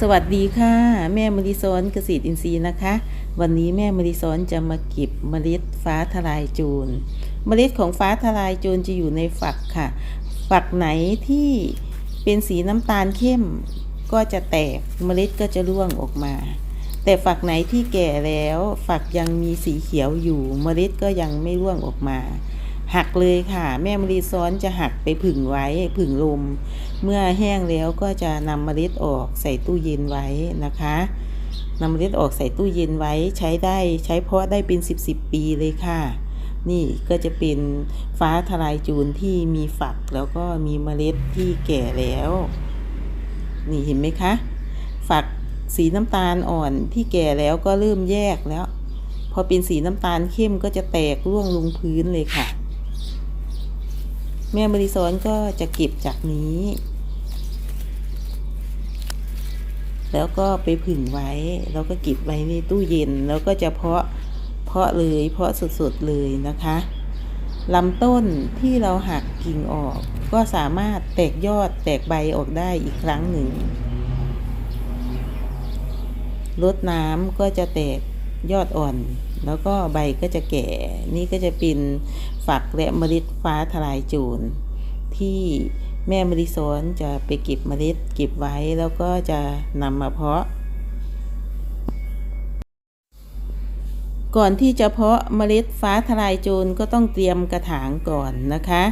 สวัสดีค่ะ แม่มริซอนเกษตรอินทรีย์นะคะ วันนี้แม่มริซอนจะมาเก็บเมล็ดฟ้าทลายโจรเมล็ดของฟ้าทลายโจรจะอยู่ในฝักค่ะ ฝักไหนที่เป็นสีน้ำตาลเข้มก็จะแตกเมล็ดก็จะร่วงออกมา แต่ฝักไหนที่แก่แล้ว ฝักยังมีสีเขียวอยู่ เมล็ดก็ยังไม่ร่วงออกมา หักเลยค่ะ แม่มะลิซ้อนจะหักไปผึ่งไว้ผึ่งลม เมื่อแห้งแล้วก็จะนำเมล็ดออกใส่ตู้เย็นไว้นะคะนำเมล็ดออกใส่ตู้เย็นไว้ใช้ได้ใช้เพาะได้เป็นสิบสิบปีเลยค่ะ นี่ก็จะเป็นฟ้าทลายจูนที่มีฝักแล้วก็มีเมล็ดที่แก่แล้ว นี่เห็นไหมคะ ฝักสีน้ำตาลอ่อนที่แก่แล้วก็เริ่มแยกแล้ว พอเป็นสีน้ำตาลเข้มก็จะแตกร่วงลงพื้นเลยค่ะ แม่มริซอนก็จะเก็บจากนี้ แล้วก็ไปผึ่งไว้ แล้วก็เก็บไว้ในตู้เย็น แล้วก็จะเพาะ เพาะเลย เพาะสดๆเลยนะคะลำต้นที่เราหักกิ่งออก ก็สามารถแตกยอดแตกใบออกได้อีกครั้งหนึ่งลดน้ำก็จะแตกยอดอ่อน แล้วก็ใบก็จะแก่ นี่ก็จะเป็นฝักและเมล็ดฟ้าทลายโจรที่แม่มะลิซ้อนจะไปเก็บเมล็ดเก็บไว้แล้วก็จะนำมาเพาะ ก่อนที่จะเพาะเมล็ดฟ้าทลายโจรก็ต้องเตรียมกระถางก่อนนะคะ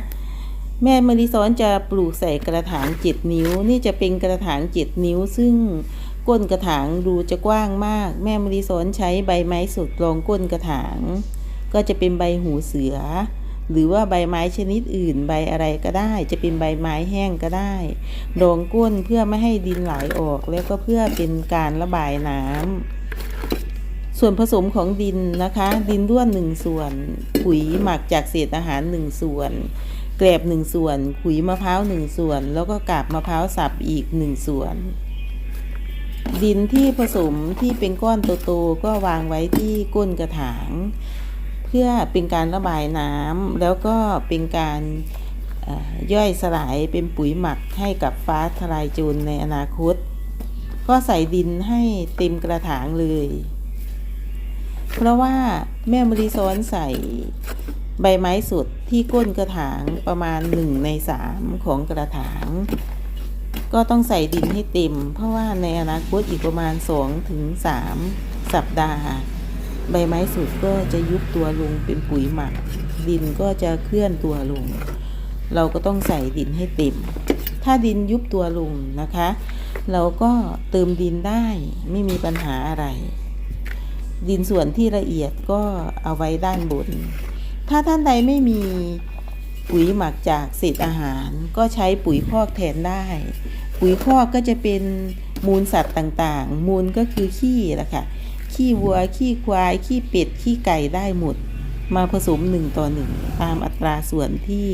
แม่มะลิซ้อนจะปลูกใส่กระถางจ็ดนิ้ว นี่จะเป็นกระถางจ็ดนิ้วซึ่ง ก้นกระถางดูจะกว้างมาก แม่มะลิซ้อนใช้ใบไม้สดรองก้นกระถาง ก็จะเป็นใบหูเสือ หรือว่าใบไม้ชนิดอื่น ใบอะไรก็ได้ จะเป็นใบไม้แห้งก็ได้รองก้นเพื่อไม่ให้ดินไหลออก แล้วก็เพื่อเป็นการระบายน้ำส่วนผสมของดินนะคะ ดินด้วนหนึ่งส่วน ปุ๋ยหมักจากเศษอาหารหนึ่งส่วนแกลบหนึ่งส่วนขุยมะพร้าวหนึ่งส่วน แล้วก็กาบมะพร้าวสับอีกหนึ่งส่วน ดินที่ผสมที่เป็นก้อนโตๆก็วางไว้ที่ก้นกระถาง เพื่อเป็นการระบายน้ำแล้วก็เป็นการย่อยสลายเป็นปุ๋ยหมักให้กับฟ้าทลายโจรในอนาคต ก็ใส่ดินให้เต็มกระถางเลย เพราะว่าแม่มริซ้อนใส่ใบไม้สดที่ก้นกระถางประมาณหนึ่งในสามของกระถาง ก็ต้องใส่ดินให้เต็ม เพราะว่าในอนาคตอีกประมาณสองถึงสามสัปดาห์ ใบไม้สดก็จะยุบตัวลงเป็นปุ๋ยหมัก ดินก็จะเคลื่อนตัวลง เราก็ต้องใส่ดินให้เต็ม ถ้าดินยุบตัวลงนะคะ เราก็เติมดินได้ไม่มีปัญหาอะไร ดินส่วนที่ละเอียดก็เอาไว้ด้านบน ถ้าท่านใดไม่มีปุ๋ยหมักจากเศษอาหารก็ใช้ปุ๋ยคอกแทนได้ ปุ๋ยคอกก็จะเป็นมูลสัตว์ต่างๆ มูลก็คือขี้แหละค่ะ ขี้วัว ขี้ควาย ขี้เป็ด ขี้ไก่ได้หมด มาผสมหนึ่งต่อหนึ่งตามอัตราส่วนที่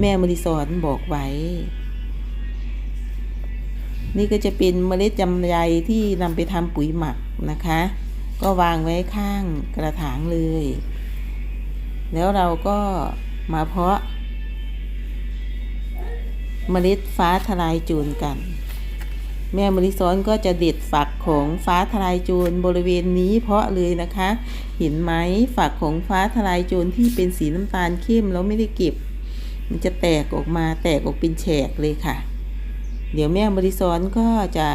แม่มริสอนบอกไว้ นี่ก็จะเป็นเมล็ดจำไยที่นำไปทำปุ๋ยหมักนะคะ ก็วางไว้ข้างกระถางเลย แล้วเราก็มาเพาะ เมล็ดฟ้าทลายโจรกัน แม่มริซ้อนก็จะเด็ดฝักของฟ้าทลายโจรบริเวณนี้เพาะเลยนะคะ เห็นไหมฝักของฟ้าทลายโจรที่เป็นสีน้ำตาลเข้มแล้วไม่ได้เก็บ มันจะแตกออกมาแตกออกเป็นแฉกเลยค่ะ เดี๋ยวแม่มริซ้อนก็จะ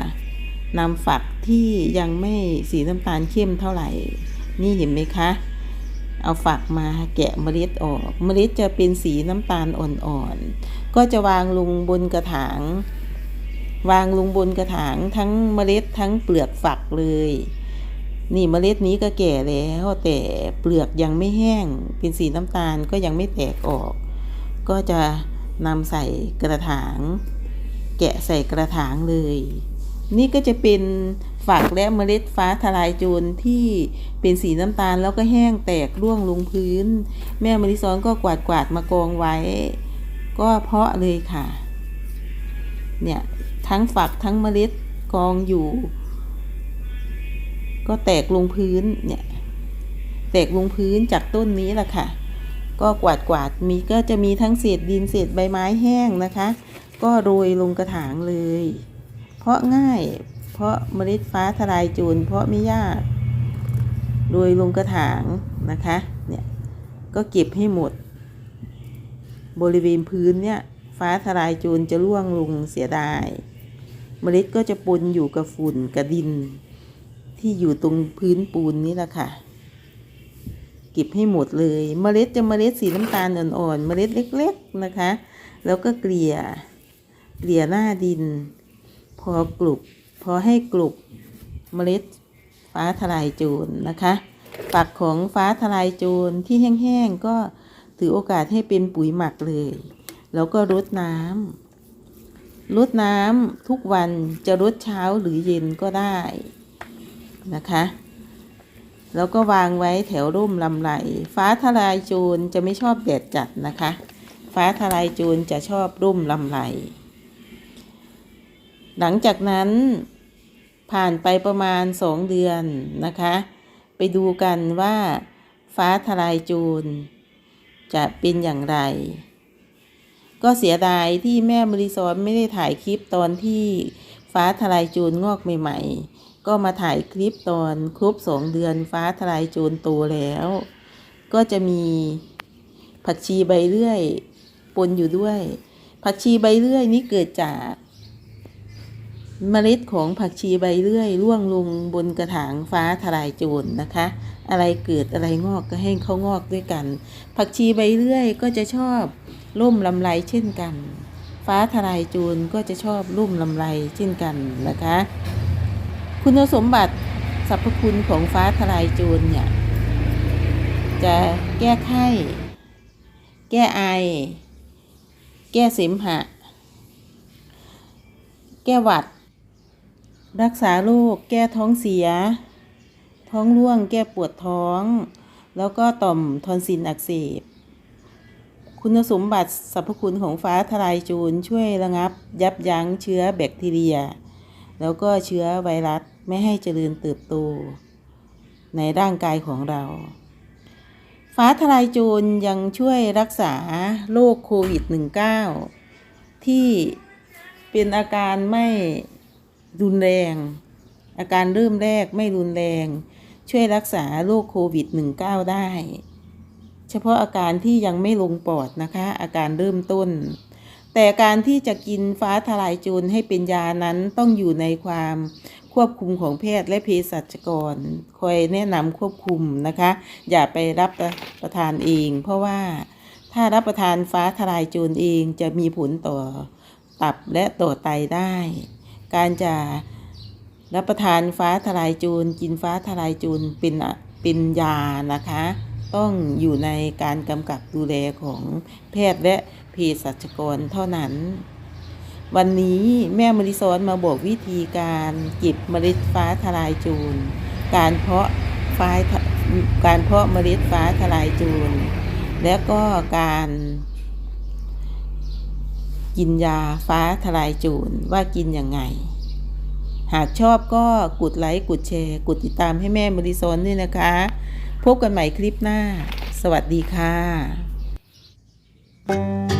นำฝักที่ยังไม่สีน้ำตาลเข้มเท่าไหร่ นี่เห็นไหมคะ เอาฝักมาแกะเมล็ดออก เมล็ดจะเป็นสีน้ำตาลอ่อนๆ ก็จะวางลงบนกระถาง วางลงบนกระถางทั้งเมล็ดทั้งเปลือกฝักเลย นี่เมล็ดนี้ก็แก่แล้วแต่เปลือกยังไม่แห้ง เป็นสีน้ำตาลก็ยังไม่แตกออก ก็จะนำใส่กระถาง แกะใส่กระถางเลย นี่ก็จะเป็นฝักและเมล็ดฟ้าทลายโจรที่เป็นสีน้ำตาลแล้วก็แห้งแตกร่วงลงพื้น แม่มะลิซ้อนก็กวาดกวาดๆมากองไว้ ก็เพาะเลยค่ะ เนี่ย ทั้งฝักทั้งเมล็ดกองอยู่ ก็แตกลงพื้นเนี่ยแตกลงพื้นจากต้นนี้แหละค่ะ ก็กวาดกวาดๆมีก็จะมีทั้งเศษดินเศษใบไม้แห้งนะคะ ก็โรยลงกระถางเลย เพราะง่าย เพราะเมล็ดฟ้าทลายโจรเพราะไม่ยาก โดยลงกระถางนะคะ เนี่ย ก็เก็บให้หมด บริเวณพื้นเนี่ย ฟ้าทลายโจรจะร่วงลงเสียดาย เมล็ดก็จะปนอยู่กับฝุ่นกับดิน ที่อยู่ตรงพื้นปูนนี่แหละค่ะเก็บให้หมดเลย เมล็ดจะเมล็ดสีน้ำตาลอ่อนๆ เมล็ดเล็ก ๆ นะคะ แล้วก็เกลี่ย เกลี่ยหน้าดิน พอกลุบพอให้กลุบเมล็ดฟ้าทลายโจรนะคะฝักของฟ้าทลายโจรที่แห้งๆก็ถือโอกาสให้เป็นปุ๋ยหมักเลย แล้วก็รดน้ำรดน้ำทุกวันจะรดเช้าหรือเย็นก็ได้นะคะ แล้วก็วางไว้แถวร่มลำไรฟ้าทลายโจรจะไม่ชอบแดดจัดนะคะ ฟ้าทลายโจรจะชอบร่มลำไร หลังจากนั้นผ่านไปประมาณสองเดือนนะคะ ไปดูกันว่าฟ้าทลายโจรจะเป็นอย่างไร ก็เสียดายที่แม่มริซอนไม่ได้ถ่ายคลิปตอนที่ฟ้าทลายโจรงอกใหม่ๆ ก็มาถ่ายคลิปตอนครบสองเดือนฟ้าทลายโจรโตแล้ว ก็จะมีผักชีใบเลื่อยปนอยู่ด้วย ผักชีใบเลื่อยนี้เกิดจาก เมล็ดของผักชีใบเลื่อยร่วงลงบนกระถางฟ้าทลายโจรนะคะ อะไรเกิดอะไรงอกก็ให้เขางอกด้วยกัน ผักชีใบเลื่อยก็จะชอบร่มลำไรเช่นกัน ฟ้าทลายโจรก็จะชอบร่มลำไรเช่นกันนะคะ คุณสมบัติสรรพคุณของฟ้าทลายโจรเนี่ยจะแก้ไข้แก้ไอ แก้เสมหะ แก้หวัด รักษาโรคแก้ท้องเสีย ท้องร่วงแก้ปวดท้อง แล้วก็ต่อมทอนซิลอักเสบ คุณสมบัติสรรพคุณของฟ้าทลายโจรช่วยระงับ ยับยั้งเชื้อแบคทีเรีย แล้วก็เชื้อไวรัสไม่ให้เจริญเติบโต ในร่างกายของเรา ฟ้าทลายโจรยังช่วยรักษาโรคโควิด -19 ที่เป็นอาการไม่ รุนแรง อาการเริ่มแรกไม่รุนแรง ช่วยรักษาโรคโควิด -19 ได้ เฉพาะอาการที่ยังไม่ลงปอดนะคะ อาการเริ่มต้น แต่การที่จะกินฟ้าทลายโจรให้เป็นยานั้นต้องอยู่ในความควบคุมของแพทย์และเภสัชกร คอยแนะนำควบคุมนะคะ อย่าไปรับประทานเอง เพราะว่าถ้ารับประทานฟ้าทลายโจรเองจะมีผลต่อตับและต่อไตได้ การจะรับประทานฟ้าทลายโจรกินฟ้าทลายโจรเป็นเป็นยานะคะ ต้องอยู่ในการกำกับดูแลของแพทย์และเภสัชกรเท่านั้น วันนี้แม่มริซอนมาบอกวิธีการเก็บเมล็ดฟ้าทลายโจรการเพาะฟ้าการเพาะเมล็ดฟ้าทลายโจรและก็การ กินยาฟ้าทลายโจรว่ากินยังไง หากชอบก็กดไลค์กดแชร์กดติดตามให้แม่มริซอนด้วยนะคะ พบกันใหม่คลิปหน้า สวัสดีค่ะ